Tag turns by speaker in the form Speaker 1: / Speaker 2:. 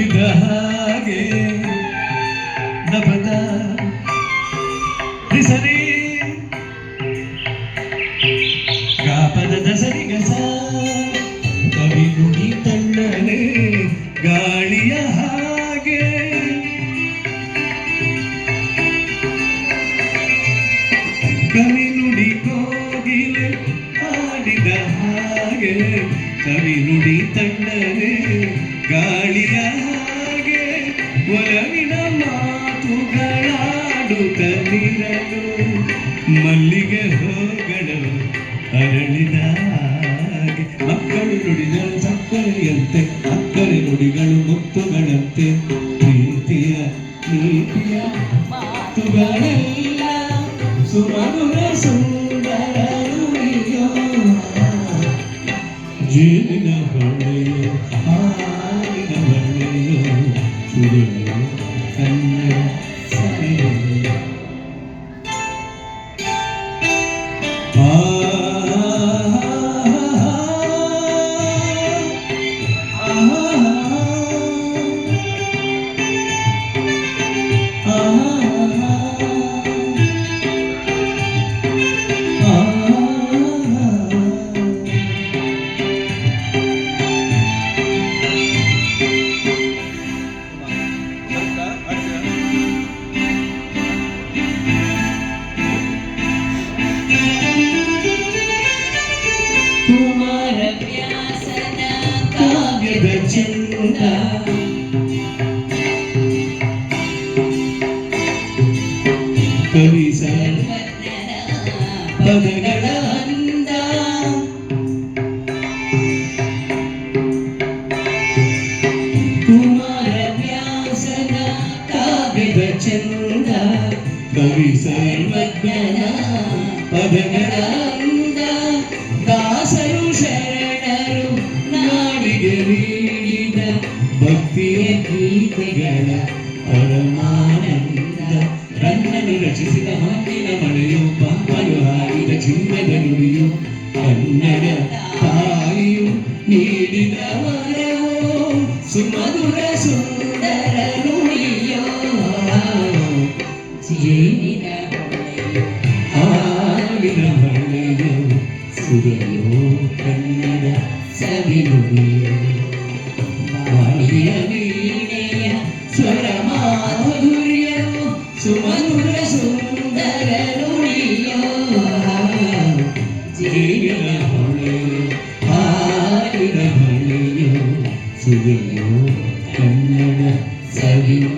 Speaker 1: ಹಾಡಿದ ಹಾಗೆ ನಭದ ಸರಿ ಗಾಪದ ಕವಿ ನುಡಿ ತಣ್ಣನೆ ಗಾಳಿಯ ಹಾಗೆ. ಕವಿ ನುಡಿ ಕೋಗಿಲೆ ಹಾಡಿದ ಹಾಗೆ, ಕವಿ ನುಡಿ ತಣ್ಣನೆ ಗಾಳಿಯ ಮಲ್ಲಿಗೆ ಹೂಗಳು ಅರಳಿದ ಹಾಗೆ ಮಕ್ಕಳು ನುಡಿಗಳು ಸಕ್ಕರೆಯಂತೆ, ಅಕ್ಕರೆ ನುಡಿಗಳು ಮುತ್ತುಗಳಂತೆ. ಪ್ರೀತಿಯ ಪ್ರೀತಿಯ ಮಾತುಗಳೆಲ್ಲ ಸುಮಧುರ ಸುಂದರ ಜೀವಿನ ಹೊಳೆಯೋ Amen. വെച്ചില്ല കവിസ
Speaker 2: പദകള
Speaker 1: കവി സർവജ്ഞന പദങ്ങള ನೀಡಿದ ಭಕ್ತಿಯ ಗೀತೆಗಳ ಪರಮಾನಂದ ರನ್ನನು ರಚಿಸಿದ ಮಾತಿನ ಮಳೆಯು ಪಾಪನು ಹಾಡಿದ ಚಿನ್ನದ ನುಡಿಯು ಕನ್ನಡ ತಾಯಿಯು ನೀಡಿದ ವರವೋ ಸುಮಧುರ ಸುಂದರ ನುಡಿಯೋ
Speaker 2: ಜೇನಿನ ಹೊಳೆಯು
Speaker 1: ಹಾಡಿನ ಮಳೆಯೋ ಸುರಿಯೋ ಕನ್ನಡ ಸವಿನುಡಿಯೋ ചിരിയോ കണ്ണട സവിയോ